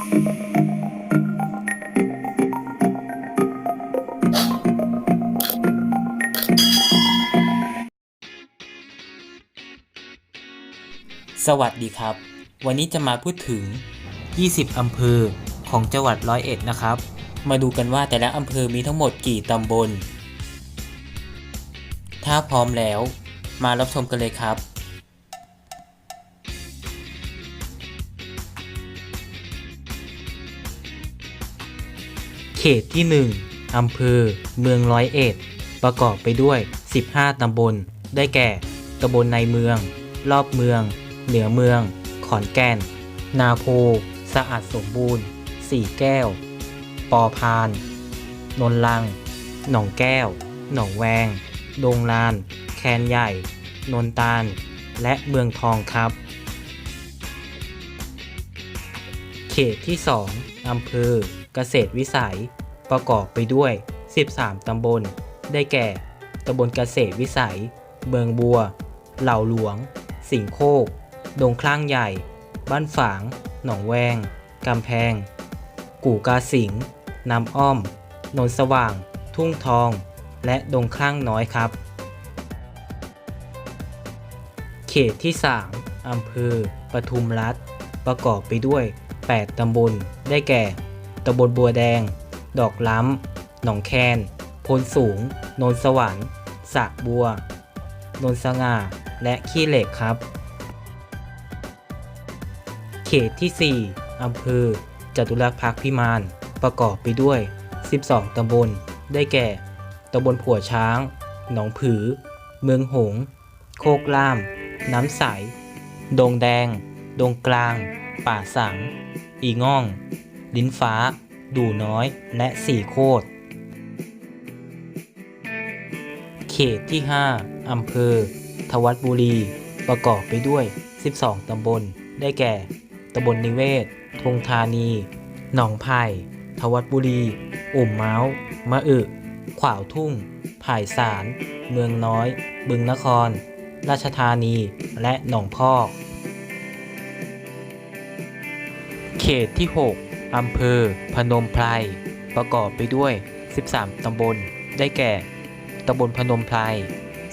สวัสดีครับ วันนี้จะมาพูดถึง 20 อำเภอของจังหวัดร้อยเอ็ดนะครับ มาดูกันว่าแต่ละอำเภอมีทั้งหมดกี่ตำบล ถ้าพร้อมแล้ว มารับชมกันเลยครับ เขตที่ 1อำเภอ เมืองร้อยเอ็ด ประกอบไปด้วย 15 ตำบล ได้แก่ ตำบลในเมือง รอบเมือง เหนือเมือง ขอนแก่น นาโพ สะอาดสมบูรณ์ สี่แก้ว ปอพาน นนลัง หนองแก้ว หนองแวง ดงลาน แคนใหญ่ นนตาล และเมืองทองครับ เขตที่ 2อำเภอ เกษตรวิสัย ประกอบไปด้วย 13 ตำบล ได้แก่ ตำบลเกษตรวิสัย เมืองบัว เหล่าหลวง สิงโคก ดงคลั่งใหญ่ บ้านฝาง หนองแวง กำแพง กู่กาสิงน้ำอ้อม นนสว่าง ทุ่งทอง และดงคลั่งน้อยครับ เขตที่ 3อำเภอปทุมรัฐ ประกอบไปด้วย 8 ตำบล ได้แก่ ตำบลบัวแดง ดอกล้ำ หนองแคนโพลสูง โนนสวรรค์สระบัวนนสง่า และขี้เหล็กครับ เขตที่ 4อำเภอจตุรัสพักษ์พิมาน ประกอบไปด้วย 12 ตำบล ได้แก่ ตำบลผัวช้าง หนองผือ เมืองหงส์โคกล่าม น้ำใส ดงแดง ดงกลาง ป่าสัง อีง่อง ลิ้นฟ้า ดูน้อย และสี่โคตร เขตที่ 5 อำเภอ ทวัดบุรี ประกอบไปด้วย 12 ตำบล ได้แก่ ตำบลนิเวศ ทงธานี หนองไผ่ทวัดบุรี อุ่มเมาส์มะอึขวาวทุ่งไผ่สาร เมืองน้อย บึงนคร ราชธานี และหนองพอก เขตที่ 6 อำเภอ พนมไพรประกอบไปด้วย 13 ตำบล ได้แก่ ตำบลพนมไพร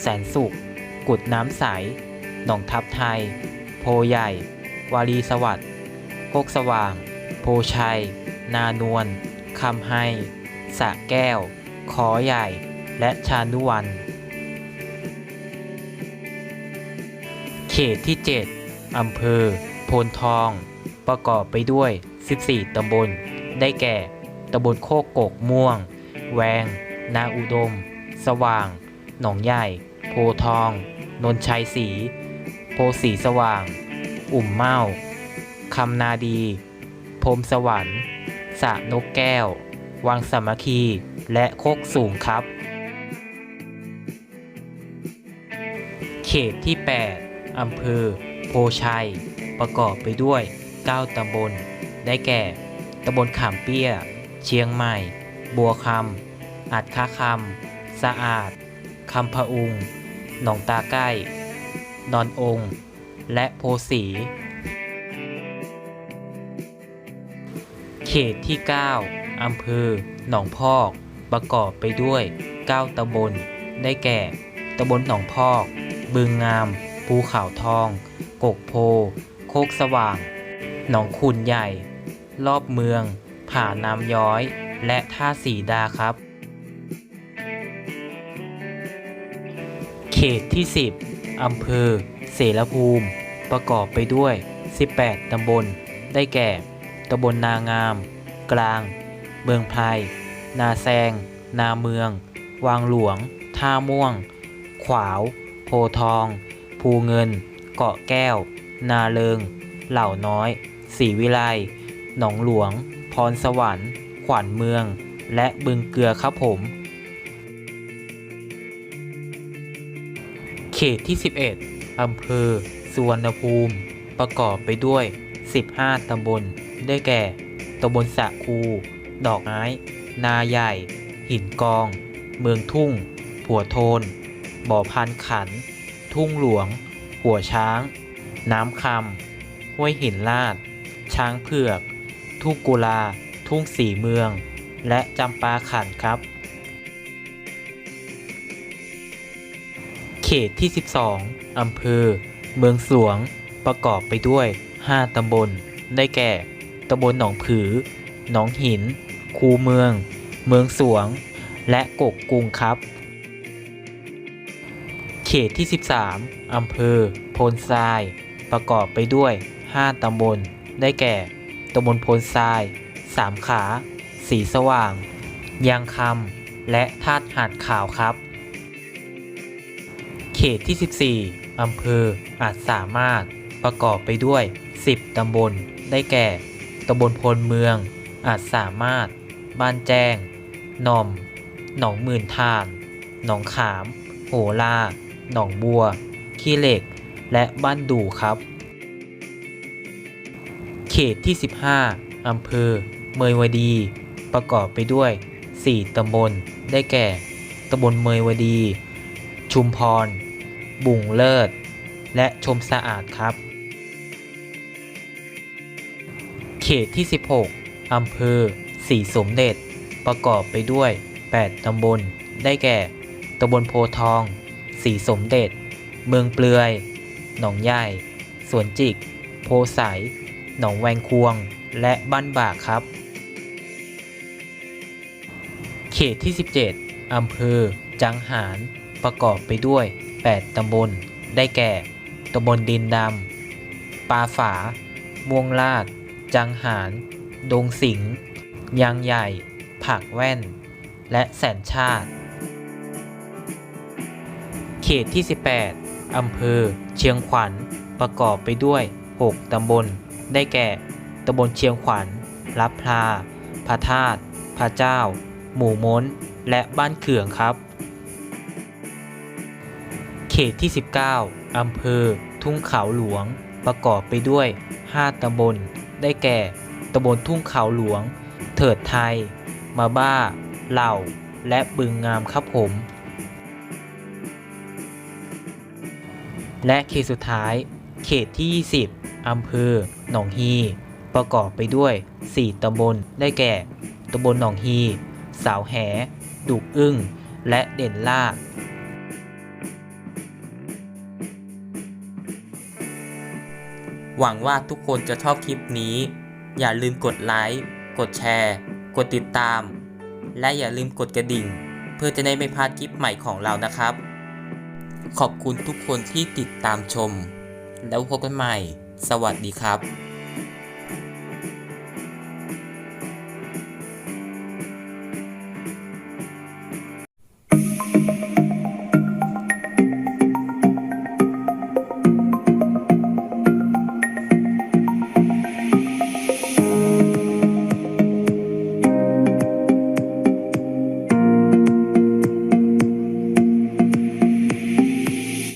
แสนสุข กุดน้ำใส หนองทับไทย โพใหญ่ วารีสวัสดิ์โคกสว่าง โพชัย นานวลคำไฮสะแก้ว ขอใหญ่ และชานุวัน เขตที่ 7อำเภอ โพนทอง ประกอบไปด้วย 14 ตำบล ได้แก่ ตำบลโคกกกม่วง แวง นาอุดม สว่าง หนองใหญ่ โพทอง นนชัยศรี โพสีสว่าง อุ่มเมาคำนาดี พรมสวรรค์สะนกแก้ว วังสามัคคี และโคกสูงครับ เขตที่ 8 อำเภอ โพชัย ประกอบไปด้วย 9 ตำบล ได้แก่ตำบลขามเปี้ย เชียงใหม่ บัวคำอัดค้าคำสะอาดคำพะอุง หนองตาใกล้ นอนองค์ และโพสี เขตที่ 9 อำเภอ หนองพอก ประกอบไปด้วย 9ตำบล ได้แก่ตำบลหนองพอก บึงงาม ภูเขาทอง กกโพ โคกสว่าง หนองขุนใหญ่ รอบเมือง ผาน้ำย้อย และท่าสีดาครับ เขตที่ 10 อำเภอ เสรภูมิ ประกอบไปด้วย 18 ตำบล ได้แก่ ตำบลนางาม กลาง เมืองไพรนาแซง นาเมือง วางหลวง ท่าม่วง ขวาว โพทอง ภูเงิน เกาะแก้ว นาเลิง เหล่าน้อยศรีวิไล หนองหลวง พรสวรรค์ ขวัญเมือง และบึงเกลือครับผม เขตที่ 11 อำเภอ สุวรรณภูมิ ประกอบไปด้วย 15 ตำบล ได้แก่ ตำบลสะคู ดอกไม้ นาใหญ่ หินกอง เมืองทุ่ง ผัวโทน บ่อพันขัน ทุ่งหลวง หัวช้าง น้ำคำห้วยหินลาด ช้างเผือก ทุ่งกุลา ทุ่งสีเมือง และจำปาขันครับ เขตที่ 12 อำเภอ เมืองสวง ประกอบไปด้วย 5 ตำบล ได้แก่ ตำบลหนองผือ หนองหิน คูเมือง เมืองสวง และกกกุงครับ เขตที่ 13 อำเภอ โพนทราย ประกอบไปด้วย 5 ตำบล ได้แก่ ตำบลโพนทราย สามขา สีสว่าง ยางคำ และธาตุหาดขาวครับ เขตที่ 14 อำเภออาจสามารถประกอบไปด้วย 10 ตำบล ได้แก่ ตำบลพลเมือง อาจสามารถ บ้านแจ้ง หนอม หนองหมื่นทาน หนองขาม โหลาหนองบัว ขี้เหล็ก และบ้านดูครับ เขตที่ 15 อำเภอ เมยวดี ประกอบไปด้วย 4 ตำบล ได้แก่ ตำบลเมยวดี ชุมพร บุ่งเลิศ และชมสะอาดครับ เขตที่ 16 อำเภอศรีสมเด็จ ประกอบไปด้วย 8 ตำบล ได้แก่ ตำบลโพทองศรีสมเด็จ เมืองเปลือย หนองใหญ่ สวนจิก โพใส หนองแวงควง และบ้านบากครับ เขตที่ 17 อำเภอ จังหารประกอบไปด้วย 8 ตำบล ได้แก่ ตำบลดินดำปาฝา ม่วงลาด จังหาร ดงสิงยางใหญ่ ผักแว่น และแสนชาติ เขตที่ 18 อำเภอ เชียงขวัญ ประกอบไปด้วย 6 ตำบล ได้แก่ตำบลเชียงขวัญรับพลาพระธาตุพระเจ้า หมู่ม้น และบ้านเขื่องครับ เขตที่ 19 อำเภอ ทุ่งเขาหลวง ประกอบไปด้วย 5 ตำบล ได้แก่ตำบลทุ่งเขาหลวง เถิดไทย มาบ้า เหล่า และบึงงามครับผม และเขตสุดท้าย เขตที่ 20 อำเภอ หนองฮี ประกอบไปด้วย 4 ตำบล ได้แก่ ตำบลหนองฮี สาวแห ดุกอึ้ง และเด่นล่าหวังว่าทุกคนจะชอบคลิปนี้ อย่าลืมกดไลค์ กดแชร์ กดติดตาม และอย่าลืมกดกระดิ่ง เพื่อจะได้ไม่พลาดคลิปใหม่ของเรานะครับ ขอบคุณทุกคนที่ติดตามชม แล้วพบกันใหม่ สวัสดีครับ